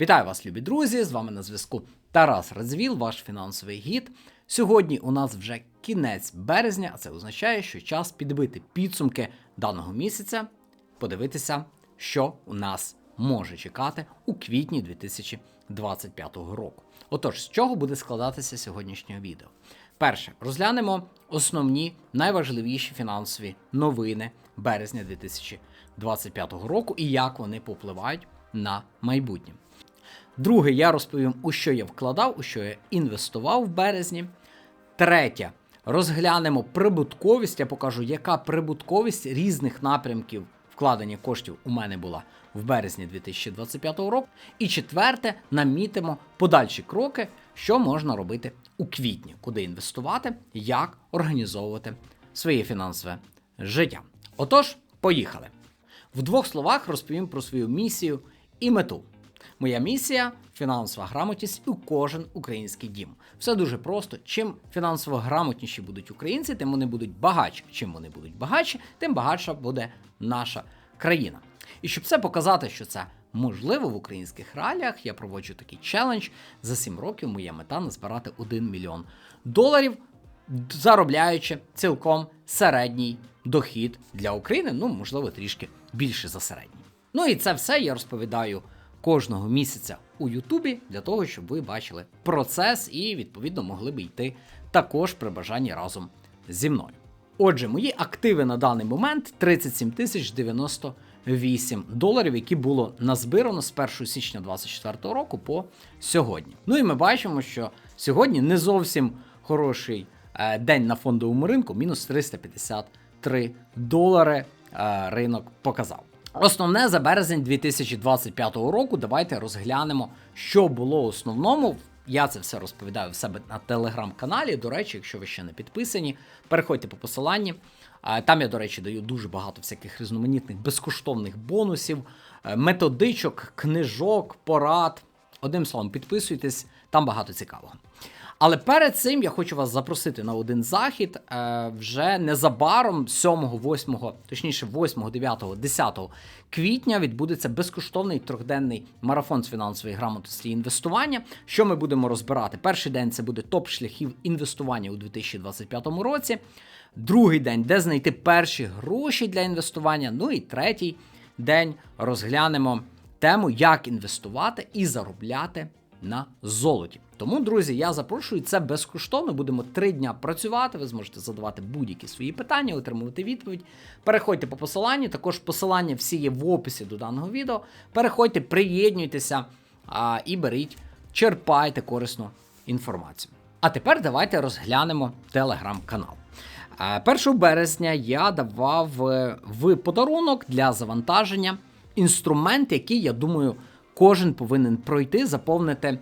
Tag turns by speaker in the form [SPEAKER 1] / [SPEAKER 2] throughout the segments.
[SPEAKER 1] Вітаю вас, любі друзі! З вами на зв'язку Тарас Радзвіл, ваш фінансовий гід. Сьогодні у нас вже кінець березня, а це означає, що час підбити підсумки даного місяця, подивитися, що у нас може чекати у квітні 2025 року. Отож, з чого буде складатися сьогоднішнє відео? Перше, розглянемо основні найважливіші фінансові новини березня 2025 року і як вони попливають на майбутнє. Друге, я розповім, у що я вкладав, у що я інвестував в березні. Третє, розглянемо прибутковість. Я покажу, яка прибутковість різних напрямків вкладення коштів у мене була в березні 2025 року. І четверте, намітимо подальші кроки, що можна робити у квітні, куди інвестувати, як організовувати своє фінансове життя. Отож, поїхали. В двох словах розповім про свою місію і мету. Моя місія фінансова грамотність у кожен український дім. Все дуже просто. Чим фінансово грамотніші будуть українці, тим вони будуть багатші. Чим вони будуть багатші, тим багатша буде наша країна. І щоб це показати, що це можливо в українських реаліях, я проводжу такий челендж. За 7 років моя мета назбирати 1 мільйон доларів, заробляючи цілком середній дохід для України. Ну, можливо, трішки більше за середній. Ну і це все я розповідаю кожного місяця у Ютубі для того, щоб ви бачили процес і, відповідно, могли би йти також при бажанні разом зі мною. Отже, мої активи на даний момент 37 тисяч 98 доларів, які було назбирано з 1 січня 2024 року по сьогодні. Ну і ми бачимо, що сьогодні не зовсім хороший е, день на фондовому ринку, мінус 353 долари е, ринок показав. Основне за березень 2025 року. Давайте розглянемо, що було основному. Я це все розповідаю в себе на телеграм-каналі. До речі, якщо ви ще не підписані, переходьте по посиланні. Там я, до речі, даю дуже багато всяких різноманітних безкоштовних бонусів, е, методичок, книжок, порад. Одним словом, підписуйтесь, там багато цікавого. Але перед цим я хочу вас запросити на один захід. Е, вже незабаром, 7, 8, точніше, 8, 9, 10 квітня відбудеться безкоштовний трьохденний марафон з фінансової грамотності і інвестування. Що ми будемо розбирати? Перший день це буде топ шляхів інвестування у 2025 році. Другий день, де знайти перші гроші для інвестування. Ну і третій день розглянемо тему, як інвестувати і заробляти на золоті. Тому, друзі, я запрошую це безкоштовно. Будемо три дня працювати. Ви зможете задавати будь-які свої питання, отримувати відповідь. Переходьте по посиланню. Також посилання всі є в описі до даного відео. Переходьте, приєднуйтеся а, і беріть, черпайте корисну інформацію. А тепер давайте розглянемо телеграм-канал. 1 березня я давав е, в подарунок для завантаження інструмент, який, я думаю, кожен повинен пройти, заповнити е,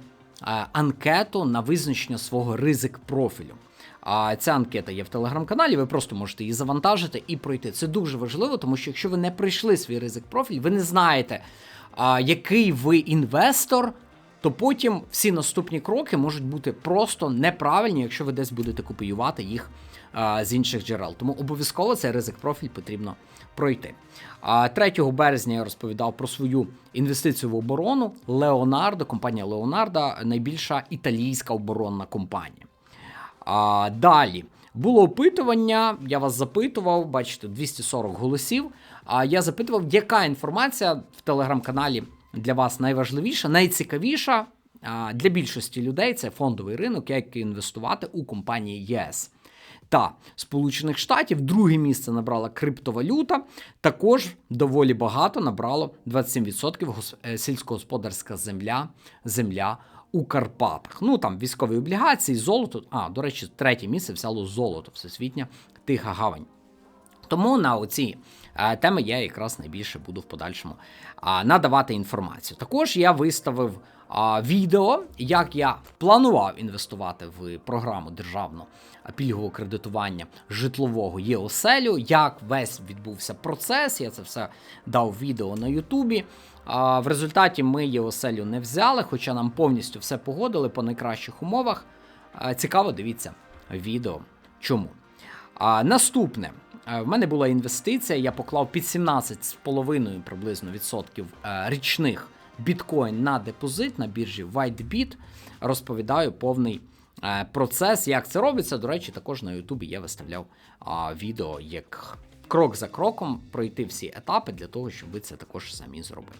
[SPEAKER 1] анкету на визначення свого ризик профілю. А ця анкета є в телеграм-каналі, ви просто можете її завантажити і пройти. Це дуже важливо, тому що якщо ви не пройшли свій ризик профіль, ви не знаєте, який ви інвестор, то потім всі наступні кроки можуть бути просто неправильні, якщо ви десь будете копіювати їх а, з інших джерел. Тому обов'язково цей ризик профіль потрібно пройти. А 3 березня я розповідав про свою інвестицію в оборону. Леонардо, компанія Леонардо найбільша італійська оборонна компанія. А далі було опитування. Я вас запитував, бачите, 240 голосів. А я запитував, яка інформація в телеграм-каналі для вас найважливіша, найцікавіша. Для більшості людей це фондовий ринок, як інвестувати у компанії ЄС та Сполучених Штатів. Друге місце набрала криптовалюта. Також доволі багато набрало 27% е, сільськогосподарська земля, земля у Карпатах. Ну там військові облігації, золото. А, до речі, третє місце взяло золото, всесвітня тиха гавань. Тому на оці е, теми я якраз найбільше буду в подальшому надавати інформацію. Також я виставив відео, як я планував інвестувати в програму державного пільгового кредитування житлового ЄОСЕЛю, як весь відбувся процес. Я це все дав відео на Ютубі. В результаті ми ЄОСЕЛю не взяли, хоча нам повністю все погодили по найкращих умовах. Цікаво, дивіться відео. Чому? Наступне. В мене була інвестиція, я поклав під 17,5 приблизно відсотків річних біткоін на депозит на біржі WhiteBit. Розповідаю повний е, процес, як це робиться. До речі, також на Ютубі я виставляв відео, як крок за кроком пройти всі етапи для того, щоб ви це також самі зробили.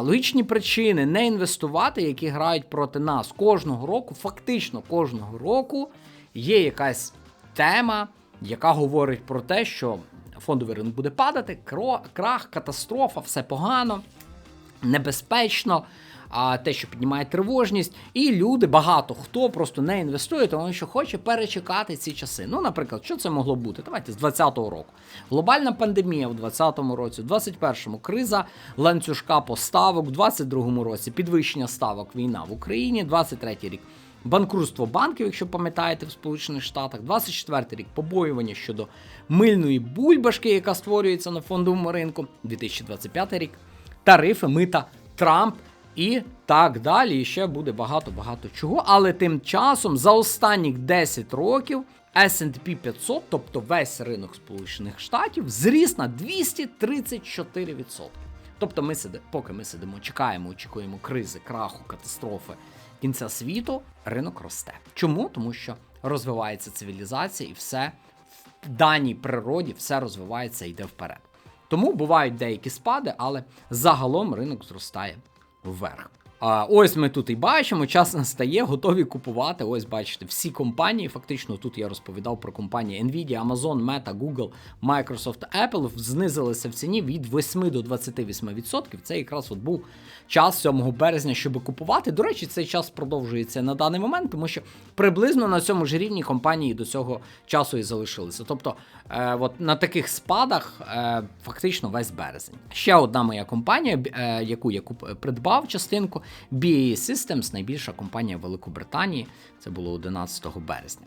[SPEAKER 1] Логічні причини не інвестувати, які грають проти нас кожного року, фактично кожного року є якась тема, яка говорить про те, що фондовий ринок буде падати, крах, катастрофа, все погано, небезпечно. А те, що піднімає тривожність, і люди, багато хто просто не інвестує, тому що хоче перечекати ці часи. Ну, наприклад, що це могло бути? Давайте з 20-го року. Глобальна пандемія в 20-му році, в 21-му криза ланцюжка поставок, в 22-му році підвищення ставок війна в Україні, 23-й рік. Банкрутство банків, якщо пам'ятаєте, в Сполучених Штатах, 24 рік побоювання щодо мильної бульбашки, яка створюється на фондовому ринку, 2025 рік, тарифи, мита, Трамп і так далі. І ще буде багато-багато чого. Але тим часом за останні 10 років S&P 500, тобто весь ринок Сполучених Штатів, зріс на 234%. Тобто, ми сидимо, поки ми сидимо, чекаємо, очікуємо кризи, краху, катастрофи кінця світу, ринок росте. Чому? Тому що розвивається цивілізація і все в даній природі все розвивається і йде вперед. Тому бувають деякі спади, але загалом ринок зростає вверх. А ось ми тут і бачимо, час настає, готові купувати. Ось бачите, всі компанії. Фактично, тут я розповідав про компанії Nvidia, Amazon, Meta, Google, Microsoft, Apple знизилися в ціні від 8 до 28%. Це якраз от був час 7 березня, щоб купувати. До речі, цей час продовжується на даний момент, тому що приблизно на цьому ж рівні компанії до цього часу і залишилися. Тобто, е, от на таких спадах е, фактично весь березень. Ще одна моя компанія, е, яку я куп- придбав частинку, BAE Systems, найбільша компанія Великобританії. Це було 11 березня.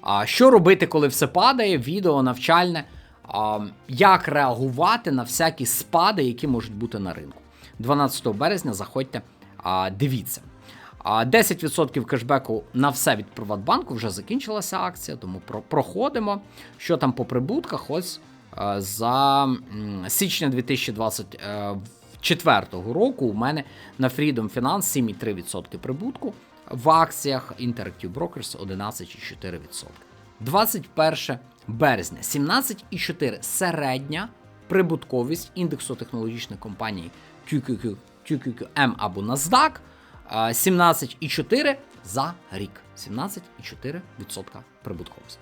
[SPEAKER 1] А що робити, коли все падає? Відео навчальне. А, як реагувати на всякі спади, які можуть бути на ринку? 12 березня заходьте, а, дивіться. 10% кешбеку на все від Приватбанку вже закінчилася акція, тому про- проходимо. Що там по прибутках? Ось е, за січня 2024 року у мене на Freedom Finance 7,3% прибутку. В акціях Interactive Brokers 11,4%. 21 березня 17,4 середня прибутковість індексу технологічних компаній QQQ, QQQM або NASDAQ а, 17,4 за рік. 17,4% прибутковості.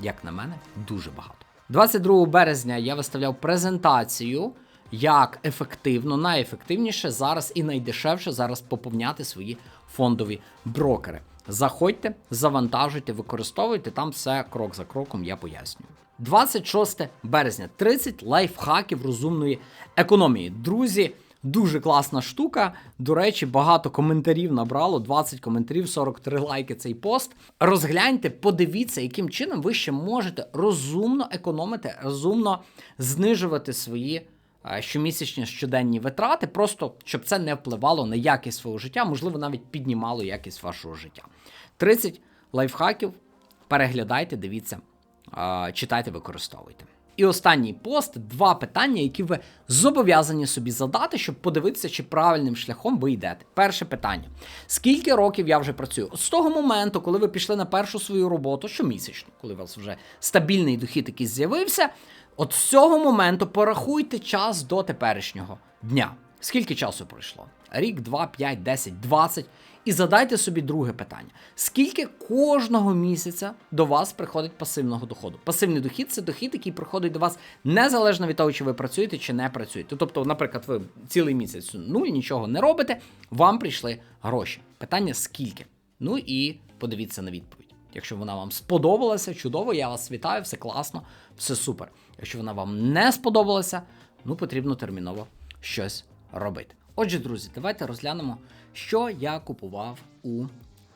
[SPEAKER 1] Як на мене, дуже багато. 22 березня я виставляв презентацію, як ефективно, найефективніше зараз і найдешевше зараз поповняти свої фондові брокери. Заходьте, завантажуйте, використовуйте там все крок за кроком, я пояснюю. 26 березня 30 лайфхаків розумної економії. Друзі, дуже класна штука. До речі, багато коментарів набрало, 20 коментарів, 43 лайки цей пост. Розгляньте, подивіться, яким чином ви ще можете розумно економити, розумно знижувати свої щомісячні щоденні витрати, просто щоб це не впливало на якість свого життя, можливо, навіть піднімало якість вашого життя. 30 лайфхаків. Переглядайте, дивіться, е, читайте, використовуйте. І останній пост два питання, які ви зобов'язані собі задати, щоб подивитися, чи правильним шляхом ви йдете. Перше питання: скільки років я вже працюю? От з того моменту, коли ви пішли на першу свою роботу, щомісячно, коли у вас вже стабільний дохід якийсь з'явився, от з цього моменту порахуйте час до теперішнього дня. Скільки часу пройшло? Рік, два, п'ять, десять, двадцять. І задайте собі друге питання: скільки кожного місяця до вас приходить пасивного доходу? Пасивний дохід це дохід, який приходить до вас незалежно від того, чи ви працюєте чи не працюєте. Тобто, наприклад, ви цілий місяць нуль, нічого не робите, вам прийшли гроші. Питання скільки? Ну і подивіться на відповідь. Якщо вона вам сподобалася, чудово, я вас вітаю, все класно, все супер. Якщо вона вам не сподобалася, ну потрібно терміново щось робити. Отже, друзі, давайте розглянемо, що я купував у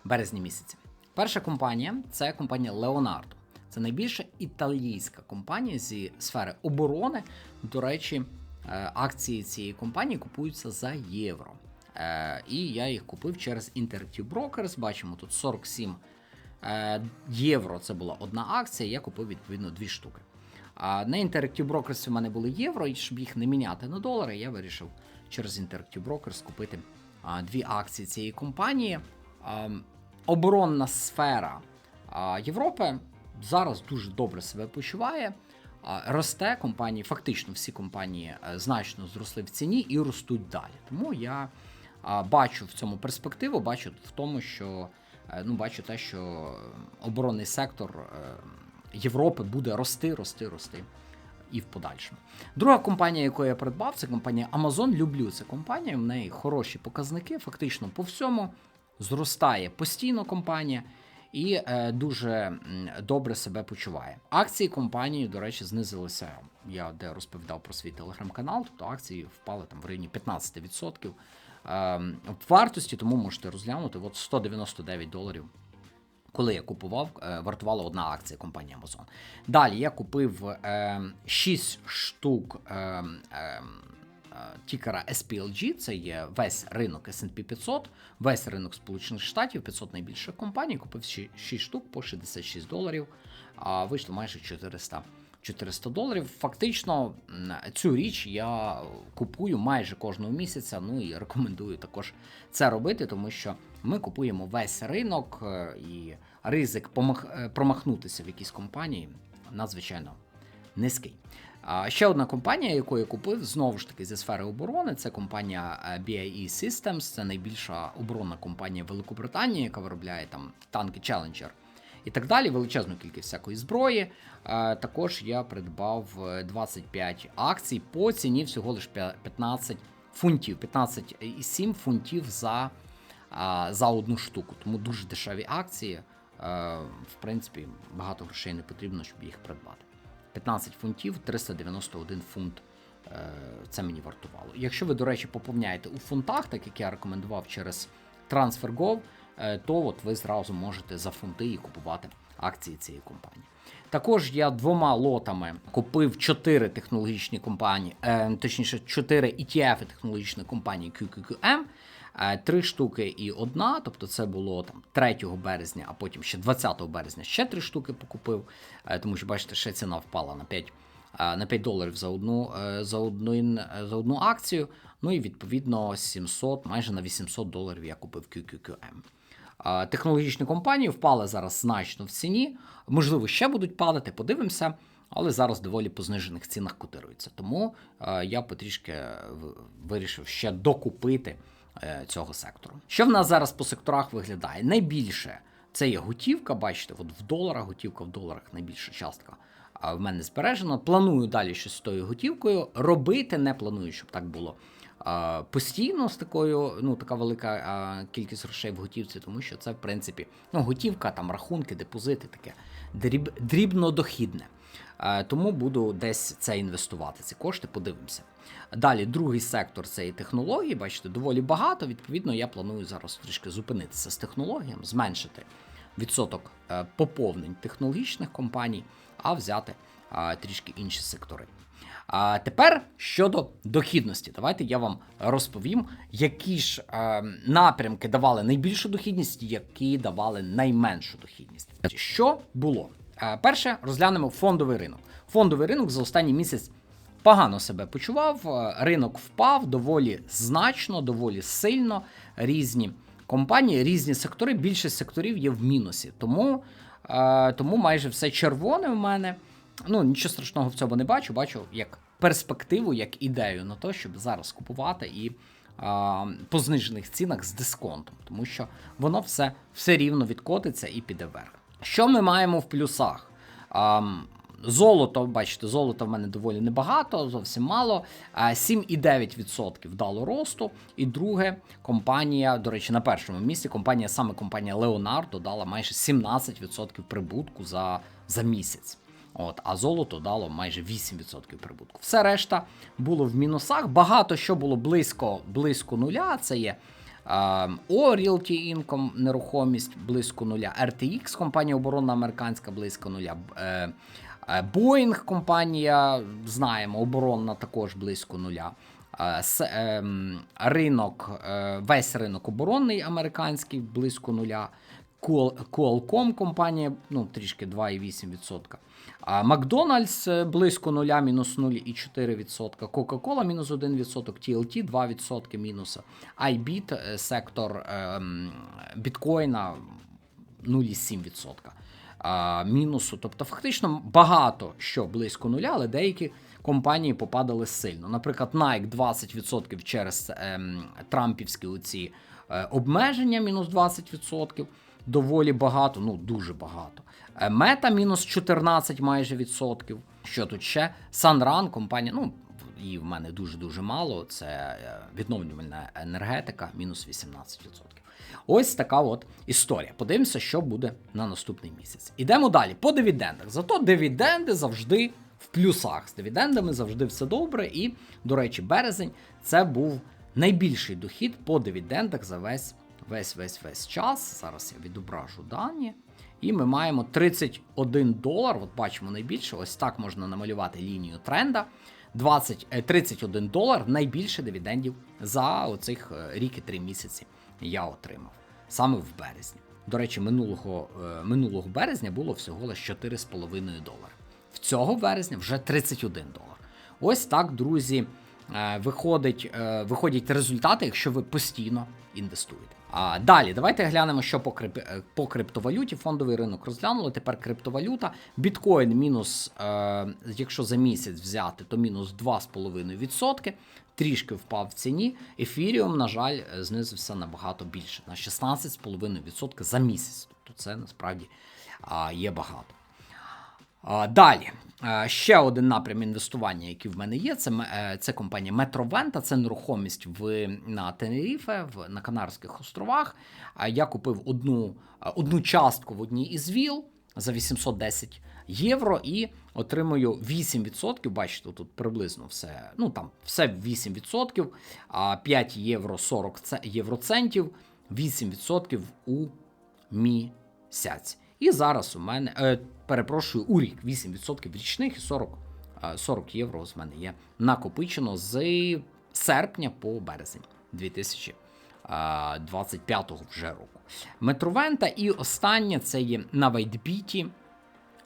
[SPEAKER 1] березні місяці. Перша компанія це компанія Leonardo. Це найбільша італійська компанія зі сфери оборони. До речі, е, акції цієї компанії купуються за євро. Е, І я їх купив через Interactive Brokers. Бачимо тут 47 е, євро. Це була одна акція. Я купив відповідно дві штуки. А на Interactive Brokers у мене були євро, і щоб їх не міняти на долари, я вирішив через Interactive Brokers купити а, дві акції цієї компанії. А, оборонна сфера а, Європи зараз дуже добре себе почуває. Росте компанії, фактично всі компанії е, значно зросли в ціні і ростуть далі. Тому я бачу в цьому перспективу, бачу в тому, що е, ну, бачу те, що оборонний сектор е, Європи буде рости, рости, рости. І в подальшому. Друга компанія, яку я придбав, це компанія Amazon. Люблю цю компанію. В неї хороші показники, фактично по всьому. Зростає постійно компанія і е, дуже добре себе почуває. Акції компанії, до речі, знизилися. Я де розповідав про свій телеграм-канал, тобто акції впали там в районі 15% е, вартості, тому можете розглянути. От 199 доларів коли я купував, е, вартувала одна акція компанії Amazon. Далі я купив е, 6 штук е, е, е, тікера SPLG, це є весь ринок SP 500, весь ринок Сполучених Штатів, 500 найбільших компаній. Купив 6 штук по 66 доларів, а вийшло майже 400 400 доларів. Фактично, цю річ я купую майже кожного місяця. Ну і рекомендую також це робити, тому що ми купуємо весь ринок е, і ризик е, промахнутися в якійсь компанії надзвичайно низький. Ще одна компанія, яку я купив, знову ж таки зі сфери оборони, це компанія е, BAE Systems, це найбільша оборонна компанія Великобританії, яка виробляє там танки Challenger і так далі. Величезну кількість всякої зброї. Е, Також я придбав е, 25 акцій по ціні всього лише 15 фунтів, 15,7 фунтів за, за одну штуку. Тому дуже дешеві акції. Е, В принципі, багато грошей не потрібно, щоб їх придбати. 15 фунтів, 391 фунт. е, Це мені вартувало. Якщо ви, до речі, поповняєте у фунтах, так як я рекомендував через TransferGo, е, то от ви зразу можете за фунти і купувати акції цієї компанії. Також я двома лотами купив 4 технологічні компанії, е, точніше, 4 ETF технологічних компанії QQQM, е, три штуки і одна. Тобто це було там 3 березня, а потім ще 20 березня ще три штуки покупив, е, тому що бачите, ще ціна впала на 5 е, на 5 доларів за одну, е, за, одну, за одну акцію. Ну і відповідно 700, майже на 800 доларів я купив QQQM. Технологічні компанії впали зараз значно в ціні. Можливо, ще будуть падати, подивимося. Але зараз доволі по знижених цінах котируються. Тому е, я потрішки вирішив ще докупити е, цього сектору. Що в нас зараз по секторах виглядає? Найбільше це є готівка. Бачите, от в доларах, готівка в доларах найбільша частка в мене збережена. Планую далі щось з тою готівкою. Робити не планую, щоб так було постійно з такою, ну така велика кількість грошей в готівці, тому що це в принципі ну, готівка, там рахунки, депозити, таке дріб, дрібнодохідне. Тому буду десь це інвестувати. Ці кошти подивимося. Далі, другий сектор це і технології. Бачите, доволі багато. Відповідно, я планую зараз трішки зупинитися з технологіями, зменшити відсоток е, поповнень технологічних компаній, а взяти трішки інші сектори. А тепер щодо дохідності, давайте я вам розповім, які ж е, напрямки давали найбільшу дохідність, які давали найменшу дохідність. Що було? Е, перше, розглянемо фондовий ринок. Фондовий ринок за останній місяць погано себе почував. е, Ринок впав доволі значно, доволі сильно. Різні компанії, різні сектори. Більшість секторів є в мінусі. Тому, е, тому майже все червоне в мене. Ну, нічого страшного в цьому не бачу. Бачу як перспективу, як ідею на те, щоб зараз купувати і а, по знижених цінах з дисконтом, тому що воно все, все рівно відкотиться і піде вверх. Що ми маємо в плюсах? А, Золото, бачите, золота в мене доволі небагато, зовсім мало. 7,9% дало росту. І друге, компанія, до речі, на першому місці компанія, саме компанія Leonardo дала майже 17% прибутку за, за місяць. От, а золото дало майже 8% прибутку. Все решта було в мінусах. Багато що було близько близько нуля. Це є е, O Realty нерухомість близько нуля. RTX, компанія оборонна американська близько нуля. Е, е, Boeing компанія, знаємо, оборонна також близько нуля. Е, ем, Ринок, е, весь ринок оборонний американський близько нуля. Qual- Qualcomm компанія, ну, трішки 2,8%. А Макдональдс е, близько 0, мінус 0,4%. Coca-Cola мінус 1%, TLT 2% мінуса. iBit, е, сектор ем, біткоїна 0,7% мінусу. Тобто, фактично багато що близько нуля, але деякі компанії попадали сильно. Наприклад, Nike 20% через ем, трампівські оці е, обмеження, мінус 20%. Доволі багато, ну дуже багато. Е, Мета мінус 14 майже відсотків. Що тут ще? Sunrun, компанія, ну її в мене дуже-дуже мало. Це е, відновлювальна енергетика, мінус 18%. Ось така от історія. Подивимося, що буде на наступний місяць. Ідемо далі по дивідендах. Зато дивіденди завжди в плюсах. З дивідендами завжди все добре. І, до речі, березень це був найбільший дохід по дивідендах за весь весь весь весь час. Зараз я відображу дані. І ми маємо 31 долар. От бачимо найбільше. Ось так можна намалювати лінію тренда. 20, е, 31 долар найбільше дивідендів за оцих е, рік і 3 місяці я отримав саме в березні. До речі, минулого, е, минулого березня було всього лише 4,5 долари. В цього березня вже 31 долар. Ось так, друзі, е, виходить, е, виходять результати, якщо ви постійно інвестуєте. А далі, давайте глянемо, що по, крип... е, по криптовалюті. Фондовий ринок розглянули. Тепер криптовалюта. Біткоін мінус, е, якщо за місяць взяти, то мінус 2,5%. Трішки впав в ціні. Ефіріум, на жаль, е, знизився набагато більше, на 16,5% за місяць. Тобто це насправді а, є багато. Далі, ще один напрям інвестування, який в мене є, це, е, це компанія Метровента, це нерухомість в, на Тенеріфе, в, на Канарських островах. Я купив одну, е, одну частку в одній із віл за 810 євро і отримую 8%. Бачите, тут приблизно все. Ну там все 8%, 5 євро 40 євроцентів, 8% у місяць. І зараз у мене, е, перепрошую, у рік 8% річних і 40, е, 40 євро з мене є накопичено з серпня по березень 2025 вже року. Метровента і останнє це є на Вайтбіті.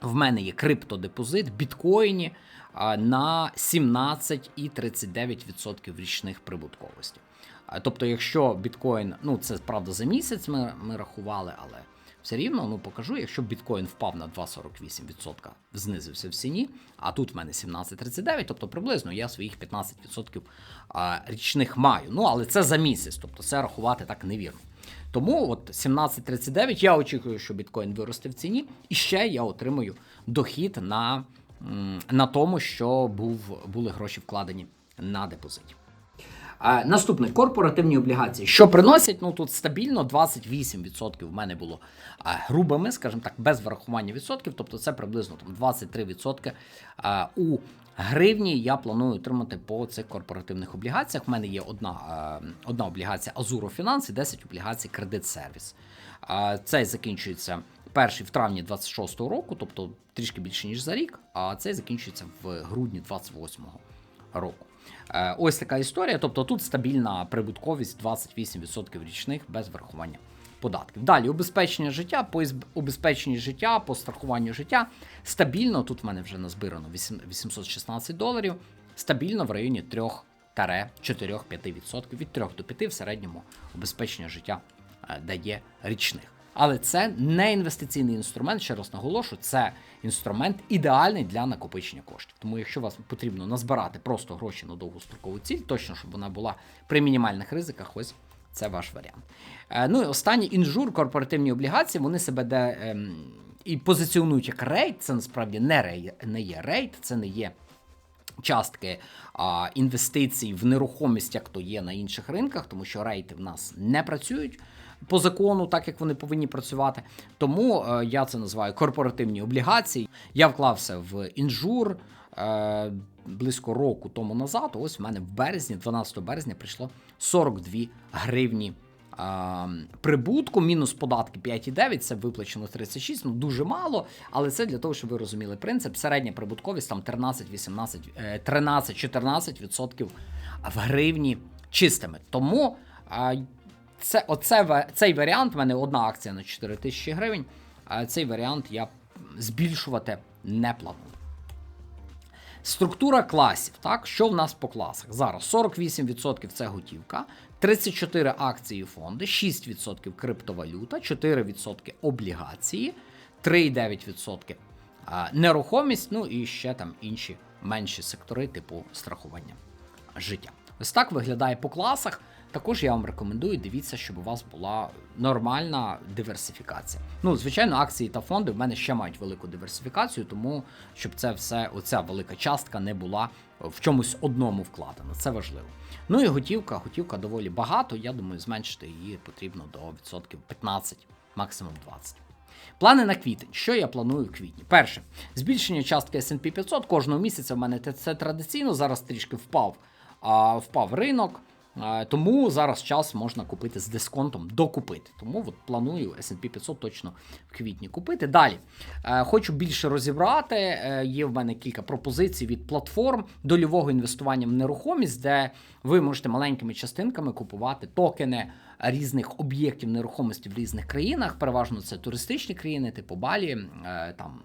[SPEAKER 1] В мене є криптодепозит біткоїні а, на 17,39% річних прибутковості. Тобто, якщо біткоін, ну це правда за місяць ми, ми рахували, але все рівно ну покажу, якщо біткоін впав на 2,48%, знизився в ціні, а тут в мене 17,39, тобто приблизно я своїх 15% річних маю. Ну але це за місяць, тобто це рахувати так невірно. Тому от 17.39 я очікую, що біткоін виросте в ціні, і ще я отримую дохід на, на тому, що був, були гроші вкладені на депозиті. А, наступне корпоративні облігації. Що приносять? Ну тут стабільно 28% в мене було грубими, скажімо так, без врахування відсотків. Тобто це приблизно там 23% у гривні. Я планую отримати по цих корпоративних облігаціях. У мене є одна, одна облігація Azuro Finance і 10 облігацій Service. А, Цей закінчується перший в травні 26-го року, тобто трішки більше ніж за рік. А цей закінчується в грудні 28-го року. Е, Ось така історія. Тобто тут стабільна прибутковість 28% річних без врахування податків. Далі убезпечення життя, по ізб- життя, по страхуванню життя стабільно. Тут в мене вже назбирано 816 доларів. Стабільно в районі 3-4-5%. Від 3 до 5 в середньому убезпечення життя е, дає річних. Але це не інвестиційний інструмент, ще раз наголошу, це інструмент ідеальний для накопичення коштів. Тому, якщо вас потрібно назбирати просто гроші на довгострокову ціль, точно щоб вона була при мінімальних ризиках, ось це ваш варіант. Е, ну і останній інжур, корпоративні облігації, вони себе де ем, і позиціонують як рейд. Це насправді не рей, не є рейд, це не є частки а, інвестицій в нерухомість, як то є на інших ринках, тому що рейти в нас не працюють по закону, так як вони повинні працювати. Тому е, я це називаю корпоративні облігації. Я вклався в інжур. е, Близько року тому назад, ось в мене в березні, 12 березня, прийшло 42 гривні а, прибутку, мінус податки 5,9, це виплачено 36, ну дуже мало, але це для того, щоб ви розуміли принцип. Середня прибутковість там 13-18, е, 13-14% в гривні чистими. Тому а, це, оце, цей варіант, в мене одна акція на 4 тисячі гривень, а цей варіант я збільшувати не планую. Структура класів. Так, що в нас по класах? Зараз 48% це готівка, 34 акції фонди, 6% криптовалюта, 4% облігації, 3,9% нерухомість, ну і ще там інші менші сектори, типу страхування життя. Ось так виглядає по класах. Також я вам рекомендую дивіться, щоб у вас була нормальна диверсифікація. Ну, звичайно, акції та фонди в мене ще мають велику диверсифікацію, тому щоб це все, оця велика частка не була в чомусь одному вкладена. Це важливо. Ну і готівка. Готівка доволі багато. Я думаю, зменшити її потрібно до відсотків 15, максимум 20. Плани на квітень. Що я планую в квітні? Перше, збільшення частки S&P 500 кожного місяця. В мене це- традиційно. Зараз трішки впав, а, впав ринок. А, Тому зараз час можна купити з дисконтом, докупити. Тому от планую S&P 500 точно в квітні купити. Далі е, хочу більше розібрати. е, Є в мене кілька пропозицій від платформ дольового інвестування в нерухомість, де ви можете маленькими частинками купувати токени різних об'єктів нерухомості в різних країнах. Переважно це туристичні країни, типу Балі, е, там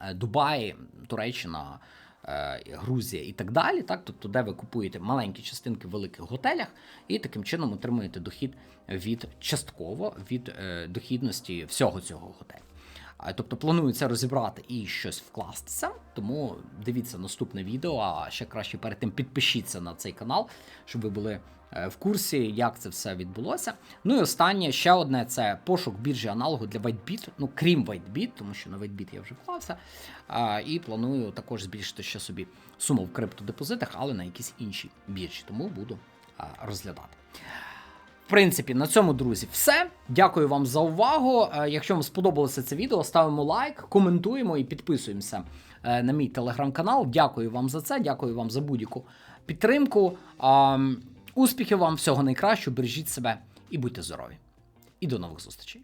[SPEAKER 1] е, Дубай, Туреччина. Е, Грузія і так далі, так тобто, де ви купуєте маленькі частинки в великих готелях, і таким чином отримуєте дохід від частково від е, дохідності всього цього готелю. Тобто планується розібрати і щось вкластися. Тому дивіться наступне відео. А ще краще перед тим підпишіться на цей канал, щоб ви були в курсі, як це все відбулося. Ну і останнє ще одне це пошук біржі аналогу для WhiteBit, ну крім WhiteBit, тому що на WhiteBit я вже вклався. І планую також збільшити ще собі суму в криптодепозитах, але на якісь інші біржі. Тому буду розглядати. В принципі, на цьому, друзі, все. Дякую вам за увагу. Е, Якщо вам сподобалося це відео, ставимо лайк, коментуємо і підписуємося е, на мій телеграм-канал. Дякую вам за це, дякую вам за будь-яку підтримку. Успіхів вам, всього найкращого, бережіть себе і будьте здорові. І до нових зустрічей.